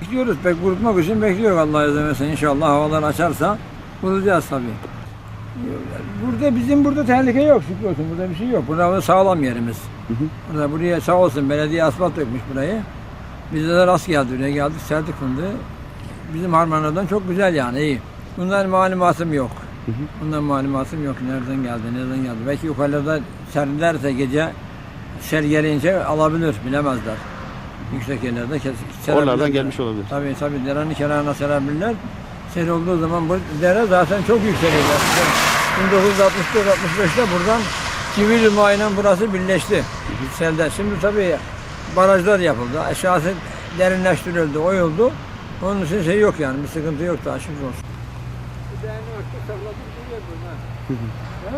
Bekliyoruz. Pek kurutmak için bekliyor Allah izin verirse. İnşallah havalar açarsa kurutacağız tabii. Burada bizim burada tehlike yok şükür olsun. Burada bir şey yok. Burada sağlam yerimiz. Burada buraya sağ olsun belediye asfalt dökmüş burayı. Bize de rast geldi. Buraya geldik serdik fındığı. Bizim harmanlardan çok güzel yani iyi. Bundan malumatım yok. Bundan malumatım yok. Nereden geldi, nereden geldi. Belki yukarıda serdilerse gece ser gelince alabilir, bilemezler. Yüksek yerlerde kes, Oralardan gelmiş olabilir. Tabii tabii derenin kenarına serebilirler. Sel olduğu zaman bu dere zaten çok yükseliyor. 1964-65'te buradan Kivilu ile burası birleşti. Selde. Şimdi tabii barajlar yapıldı. Aşağısı derinleştirildi, oyuldu. Onun için şey yok yani, bir sıkıntı yok daha şükür olsun. Bir tane aklı sakladık duruyor burada.